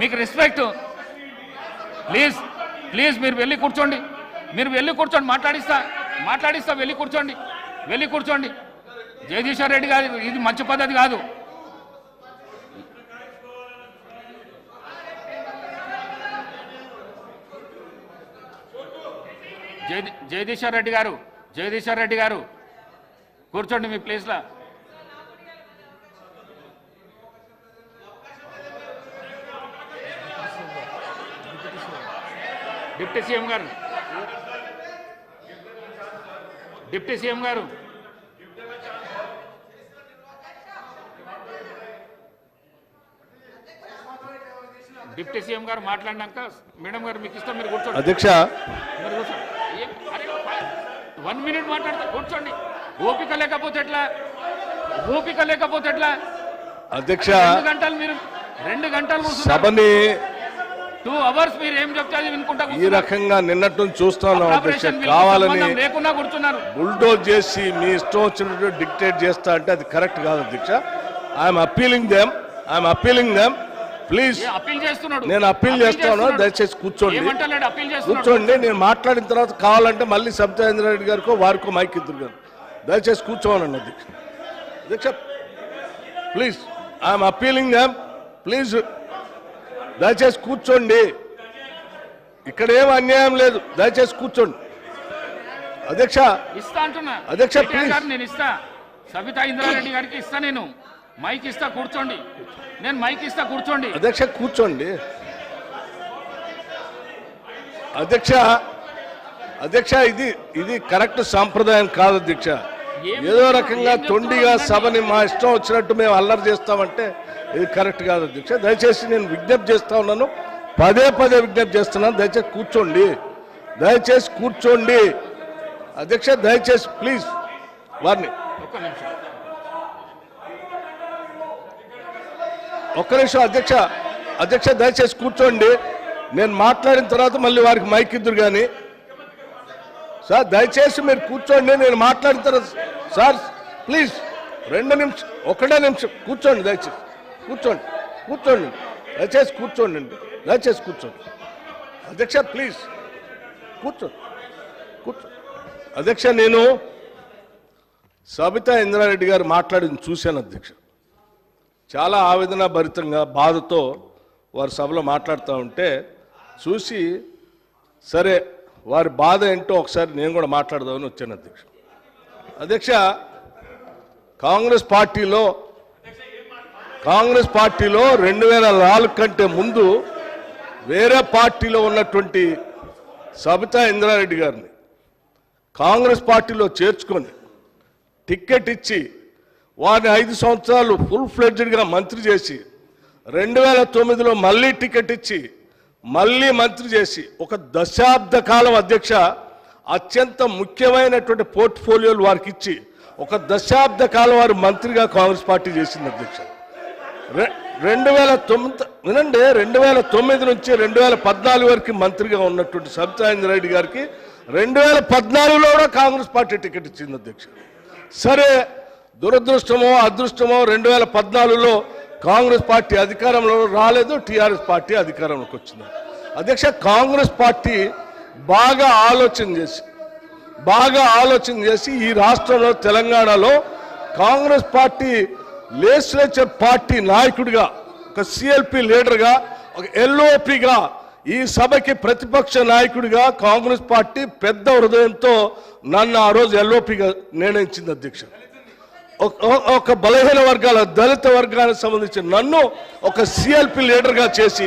మీకు respect please please మీరు వెళ్ళి కూర్చోండి. మీరు వెళ్ళి కూర్చోండి మాట్లాడిస్తా మాట్లాడిస్తా వెళ్ళి కూర్చోండి వెళ్ళి కూర్చోండి. జగదీశ్వర్ రెడ్డి గారు ఇది మంచి పద్ధతి కాదు. జగదీశ్వర్ రెడ్డి గారు జగదీశ్వర్ రెడ్డి గారు కూర్చోండి మీ ప్లేస్లో డిప్యూటీ సీఎం గారు. డిప్యూటీ సీఎం గారు. డిప్యూటీ సీఎం గారు మాట్లాడినాక మేడం గారు మీకు ఇష్టం మీరు కూర్చోండి. అధ్యక్ష. మీరు కూర్చోండి. వన్ మినిట్ మాట్లాడితే కూర్చోండి. ఓపిక లేకపోతే ఎట్లా? ఓపిక లేకపోతే ఎట్లా? అధ్యక్ష. గంటలు మీరు రెండు గంటలు సభని టూ అవర్స్ మీరు ఏం చెప్తే వినుకుంటా ఈ. రకంగా నిన్నట్టు వీళ్ళకి కావాలని సంబంధం లేకుండా కూర్చున్నారు. బుల్డోజ్ చేసి మీ ఇష్టం వచ్చినట్టు డిక్టేట్ చేస్తా అంటే అది కరెక్ట్ కాదు అధ్యక్ష I'm appealing them I'm appealing them please A appeal చేస్తున్నాడు. నేను అప్పీల్ చేస్తాను. దయచేసి కూర్చోండి. కూర్చోండి. నేను మాట్లాడిన తర్వాత కావాలంటే మళ్ళీ సత్యేంద్ర రెడ్డి గారికో వారికో మైక్ ఇద్దరు గారు దయచేసి కూర్చోమనండి అధ్యక్ష అధ్యక్ష please I'm appealing them please దయచేసి కూర్చోండి. ఇక్కడ ఏం అన్యాయం లేదు. దయచేసి కూర్చోండి. అధ్యక్ష ఇస్తా అంటున్నా. అధ్యక్ష, నేను ఇస్తా. సబితా ఇంద్రారెడ్డి గారికి ఇస్తా నేను. మైక్ ఇస్తా కూర్చోండి. నేను మైక్ ఇస్తా కూర్చోండి. అధ్యక్ష కూర్చోండి. అధ్యక్ష అధ్యక్ష ఇది ఇది కరెక్ట్ సాంప్రదాయం కాదు అధ్యక్ష. ఏదో? రకంగా? తొండిగా. సభని మా ఇష్టం వచ్చినట్టు మేము అల్లరి చేస్తామంటే ఇది కరెక్ట్ కాదు అధ్యక్ష. దయచేసి నేను విజ్ఞప్తి చేస్తా ఉన్నాను. పదే పదే విజ్ఞప్తి చేస్తున్నాను. దయచేసి కూర్చోండి. దయచేసి కూర్చోండి. అధ్యక్ష దయచేసి ప్లీజ్ వారిని. ఒక్క నిమిషం. అధ్యక్ష. అధ్యక్ష దయచేసి కూర్చోండి. నేను మాట్లాడిన తర్వాత మళ్ళీ వారికి మైక్ ఇద్దరు కానీ సార్ దయచేసి మీరు కూర్చోండి. నేను మాట్లాడిన తర్వాత సార్ ప్లీజ్ రెండు నిమిషం ఒకటే నిమిషం. కూర్చోండి దయచేసి. కూర్చోండి కూర్చోండి. దయచేసి కూర్చోండి అండి. దయచేసి కూర్చోండి. అధ్యక్ష ప్లీజ్. కూర్చోండి కూర్చో అధ్యక్ష నేను సబితా ఇంద్రారెడ్డి గారు మాట్లాడింది చూశాను అధ్యక్ష. చాలా ఆవేదన భరితంగా బాధతో వారు సభలో మాట్లాడుతూ ఉంటే చూసి సరే వారి బాధ ఏంటో ఒకసారి నేను కూడా మాట్లాడదామని వచ్చాను అధ్యక్ష. అధ్యక్ష కాంగ్రెస్ పార్టీలో కాంగ్రెస్ పార్టీలో రెండు వేల నాలుగు కంటే ముందు వేరే పార్టీలో ఉన్నటువంటి సబితా ఇంద్రారెడ్డి గారిని కాంగ్రెస్ పార్టీలో చేర్చుకొని టిక్కెట్ ఇచ్చి వారిని ఐదు సంవత్సరాలు ఫుల్ ఫ్లెడ్జ్డ్గా మంత్రి చేసి రెండు వేల తొమ్మిదిలో మళ్ళీ టికెట్ ఇచ్చి మళ్ళీ మంత్రి చేసి ఒక దశాబ్ద కాలం అధ్యక్ష అత్యంత ముఖ్యమైనటువంటి పోర్ట్ఫోలియోలు వారికి ఇచ్చి ఒక దశాబ్ద కాలం వారు మంత్రిగా కాంగ్రెస్ పార్టీ చేసింది అధ్యక్ష. రె- రెండు వేల తొమ్మిది వినండి రెండు వేల తొమ్మిది నుంచి రెండు వేల పద్నాలుగు వరకు మంత్రిగా ఉన్నటువంటి సబితాయింద్ర రెడ్డి గారికి రెండు వేల పద్నాలుగులో కూడా కాంగ్రెస్ పార్టీ టికెట్ ఇచ్చింది అధ్యక్ష. సరే దురదృష్టమో అదృష్టమో రెండు వేల పద్నాలుగులో కాంగ్రెస్ పార్టీ అధికారంలో రాలేదు టీఆర్ఎస్ పార్టీ అధికారంలోకి వచ్చింది. అధ్యక్ష కాంగ్రెస్ పార్టీ బాగా ఆలోచన చేసి బాగా ఆలోచన చేసి ఈ రాష్ట్రంలో తెలంగాణలో కాంగ్రెస్ పార్టీ లెజిస్లేచర్ పార్టీ నాయకుడిగా ఒక సిఎల్పి లీడర్గా ఒక ఎల్ఓపిగా ఈ సభకి ప్రతిపక్ష నాయకుడిగా కాంగ్రెస్ పార్టీ పెద్ద హృదయంతో నన్ను ఆ రోజు ఎల్ఓపిగా నిర్ణయించింది అధ్యక్ష. ఒక- ఒక బలహీన వర్గాల దళిత వర్గానికి సంబంధించి నన్ను ఒక సిఎల్పి లీడర్గా చేసి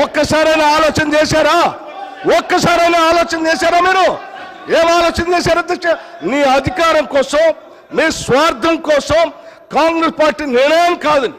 ఒక్కసారైనా ఆలోచన చేశారా? ఒక్కసారైనా ఆలోచన చేశారా మీరు? ఏం ఆలోచన చేశారు? అధ్యక్ష నీ అధికారం కోసం నీ స్వార్థం కోసం కాంగ్రెస్ పార్టీ నిర్ణయం కాదని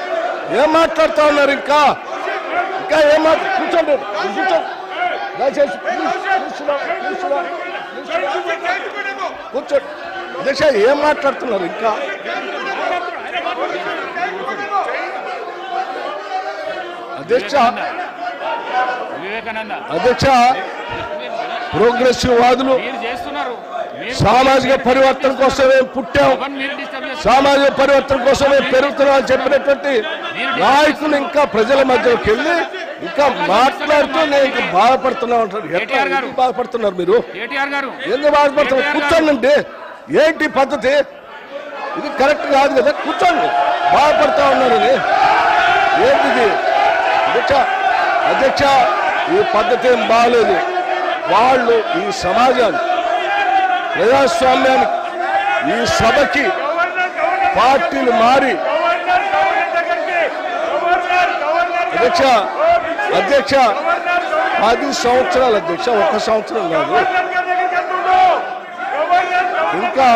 ఏం మాట్లాడుతా ఉన్నారు ఇంకా? ఇంకా ఏం కూర్చోండి దయచేసి. కూర్చోండి. అధ్యక్ష ఏం మాట్లాడుతున్నారు ఇంకా? అధ్యక్ష వివేకానంద. అధ్యక్ష ప్రోగ్రెసివ్ వాదులు. సామాజిక పరివర్తన కోసమే పుట్టాం. సామాజిక పరివర్తన కోసమే పెరుగుతున్నామని చెప్పినటువంటి నాయకులు ఇంకా ప్రజల మధ్యలోకి వెళ్ళి ఇంకా మాట్లాడుతూ నేను బాధపడుతున్నా ఉంటారు ఎట్లా బాధపడుతున్నారు మీరు? ఎందుకు బాధపడుతున్నారు. కూర్చోండి. ఏంటి పద్ధతి? ఇది కరెక్ట్ కాదు కదా. కూర్చోండి. బాధపడతా ఉన్నారు ఇది. ఏంటి ఇది? అధ్యక్ష అధ్యక్ష ఈ పద్ధతి ఏం బాగలేదు వాళ్ళు ఈ సమాజాన్ని ప్రజాస్వామ్యానికి ఈ సభకి పార్టీలు మారి అధ్యక్ష అధ్యక్ష పది సంవత్సరాలు అధ్యక్ష ఒక్క సంవత్సరం కాదు. ఇంకా